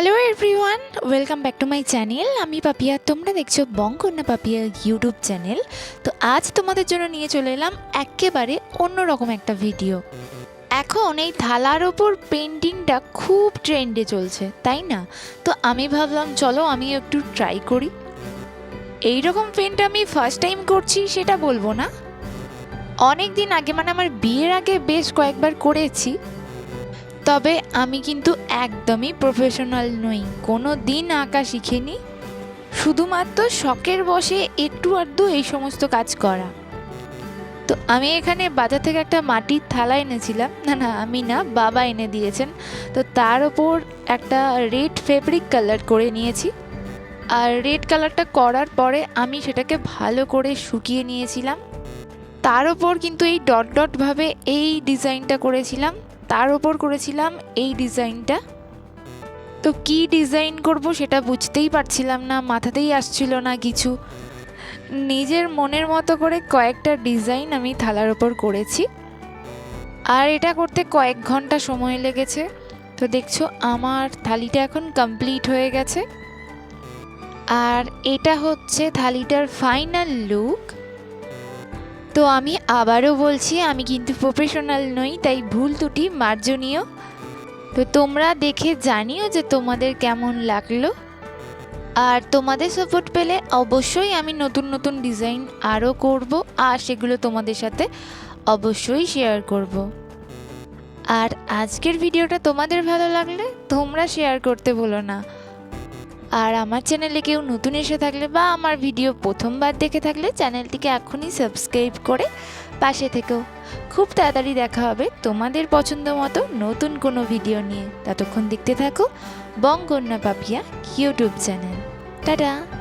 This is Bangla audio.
Hello everyone welcome back to my channel আমি পাপিয়া, তোমরা দেখছ বঙ্কন্যা পাপিয়া ইউটিউব চ্যানেল তো আজ তোমাদের জন্য নিয়ে চলে এলাম একেবারে অন্যরকম একটা ভিডিও এখন এই থালার ওপর পেন্টিংটা খুব ট্রেন্ডে চলছে, তাই না? তো আমি ভাবলাম, চলো আমি একটু ট্রাই করি। এই রকম পেন্ট আমি ফার্স্ট টাইম করছি, সেটা বলব না। অনেক দিন আগে মানে আমার বিয়ের আগে বেশ কয়েকবার করেছি। তবে আমি কিন্তু একদমই প্রফেশনাল নই। কোনো দিন আঁকা শিখিনি। শুধুমাত্র শখের বসে একটু আধটু এই সমস্ত কাজ করা। তো আমি এখানে বাজার থেকে একটা মাটির থালা এনেছিলাম। না না, আমি না, বাবা এনে দিয়েছেন। তো তার ওপর একটা রেড ফেব্রিক কালার করে নিয়েছি। আর রেড কালারটা করার পরে আমি সেটাকে ভালো করে শুকিয়ে নিয়েছিলাম। তার ওপর কিন্তু এই ডট ডটভাবে এই ডিজাইনটা করেছিলাম। তার ওপর করেছিলাম এই ডিজাইনটা। তো কি ডিজাইন করব সেটা বুঝতেই পারছিলাম না, মাথাতেই আসছিল না কিছু। নিজের মনের মতো করে কয়েকটা ডিজাইন আমি থালার ওপর করেছি। আর এটা করতে কয়েক ঘণ্টা সময় লেগেছে। তো দেখছ, আমার থালিটা এখন কমপ্লিট হয়ে গেছে। আর এটা হচ্ছে থালিটার ফাইনাল লুক তো আমি আবারও বলছি, আমি কিন্তু প্রফেশনাল নই, তাই ভুল ত্রুটি মার্জনীয়। তো তোমরা দেখে জানিও যে তোমাদের কেমন লাগল। আর তোমাদের সাপোর্ট পেলে অবশ্যই আমি নতুন নতুন ডিজাইন আরও করব, আর সেগুলো তোমাদের সাথে অবশ্যই শেয়ার করব। আর আজকের ভিডিওটা তোমাদের ভালো লাগলে তোমরা শেয়ার করতে ভুলো না। আর আমার চ্যানেলে কেউ নতুন এসে থাকলে বা আমার ভিডিও প্রথমবার দেখে থাকলে চ্যানেলটিকে এখনই সাবস্ক্রাইব করে পাশে থেকেও খুব তাড়াতাড়ি দেখা হবে তোমাদের পছন্দ মতো নতুন কোনো ভিডিও নিয়ে। ততক্ষণ দেখতে থাকো বঙ্গন্যা পাপিয়া ইউটিউব চ্যানেল। টাটা!